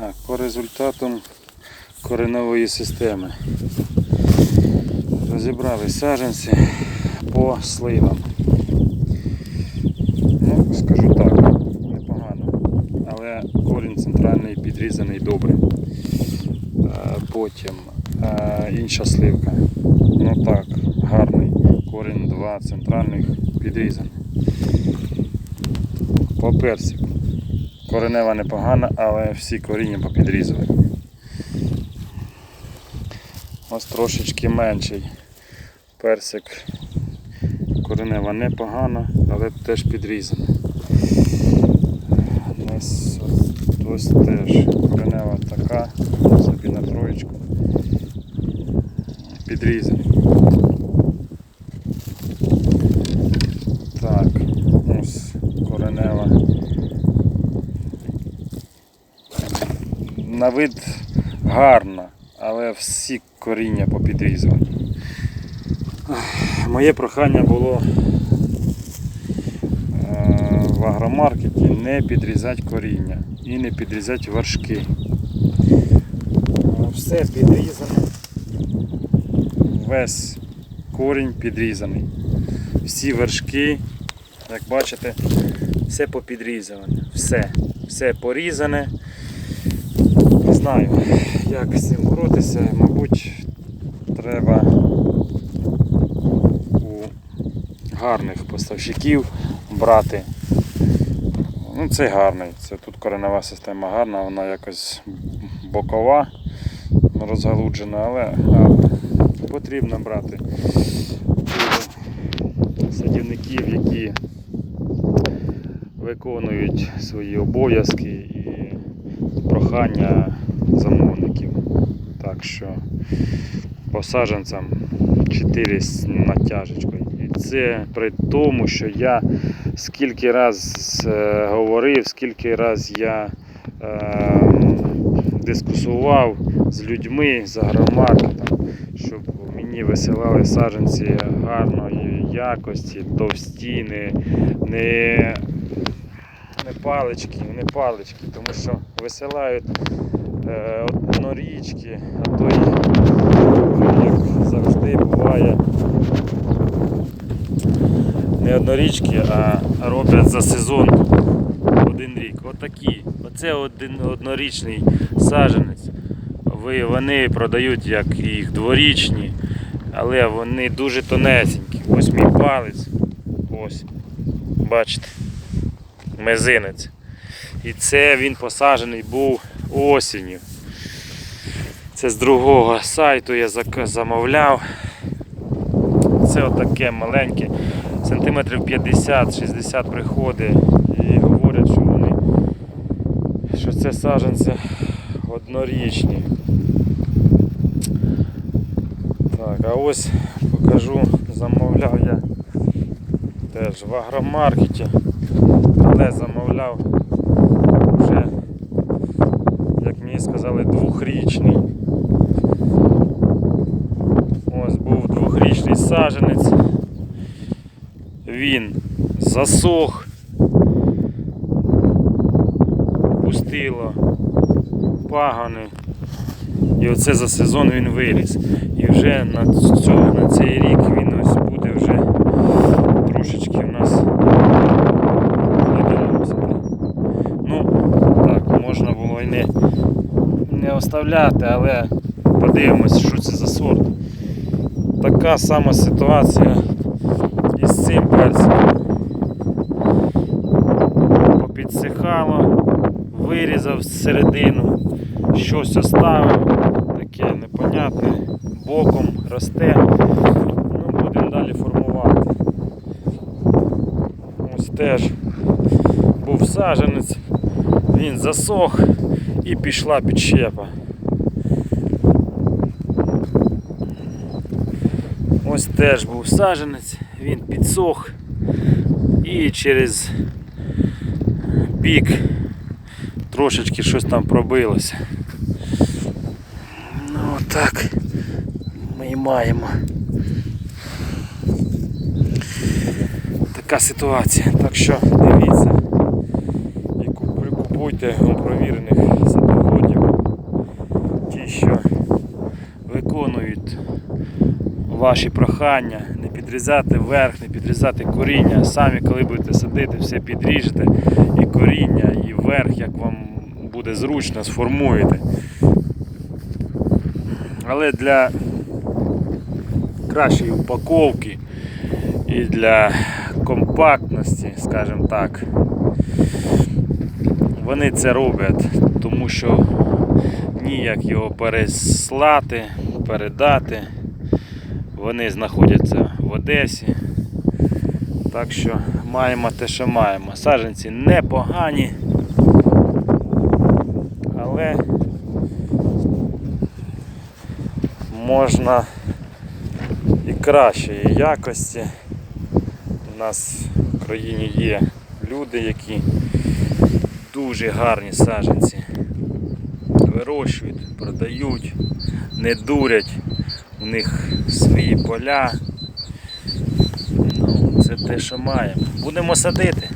Так, по результатам кореневої системи. Розібрали саджанці по сливам. Ну, скажу так, непогано. Але корінь центральний підрізаний добре. Потім інша сливка. Ну так, гарний. Корінь два центральних підрізаний. По персику. Коренева непогана, але всі коріння попідрізали. Ось трошечки менший. Персик коренева непогана, але теж підрізана. Ось, ось теж коренева така, собі на троєчку. Підрізаний. Так, ось коренева. На вид гарна, але всі коріння попідрізані. Моє прохання було е, в агромаркеті не підрізати коріння і не підрізати вершки. Все підрізане. Весь корінь підрізаний. Всі вершки, як бачите, все попідрізане. Все. Все порізане. Знаю, як з цим боротися. Мабуть, треба у гарних поставщиків брати. Ну, це гарний. Це тут коренева система гарна, вона якось бокова, розгалуджена, але. Потрібно брати садівників, які виконують свої обов'язки і прохання замовників. Так що по саджанцям 4 з. І це при тому, що я скільки раз е, говорив, скільки раз я е, дискусував з людьми з агромаркетом, щоб мені висилали саджанці гарної якості, товсті, не, не, не палички, не палички, тому що висилають однорічки, а то й як завжди буває не однорічки, а роблять за сезон один рік. Отакі. Оце один однорічний саджанець. Ви, вони продають як їх дворічні, але вони дуже тонесенькі. Ось мій палець. Ось. Бачите. Мизинець. І це він посаджений був осінню. Це з другого сайту я замовляв. Це отаке маленьке, сантиметрів 50-60 приходить і говорять, що вони що це саджанці однорічні. Так, а ось покажу, замовляв я теж в агромаркеті, але замовляв вже, як мені двохрічний. Ось був двохрічний саджанець. Він засох, пустило пагони. І оце за сезон він виріс. І вже на, цю, на цей рік він ось буде вже трошечки в нас плодоносити. Ну, так, можна було і не, не оставляти, але подивимось, що це за сорт. Така сама ситуація із цим персиком. Попідсихало, вирізав середину, щось оставив, таке непонятне, боком росте. Ну, будемо далі формувати. Ось теж був саджанець, він засох і пішла підщепа. Ось теж був саджанець, він підсох і через бік трошечки щось там пробилося. Ну отак ми і маємо. Така ситуація. Так що дивіться купуйте у провірених ваші прохання, не підрізати верх, не підрізати коріння. Самі, коли будете садити, все підріжете, і коріння, і верх, як вам буде зручно, сформуєте. Але для кращої упаковки і для компактності, скажімо так, вони це роблять, тому що ніяк його переслати, передати. Вони знаходяться в Одесі. Так що маємо те, що маємо. Саджанці непогані, але можна і кращої якості. У нас в країні є люди, які дуже гарні саджанці вирощують, продають, не дурять, у них свої поля. Ну, це те, що маємо. Будемо садити.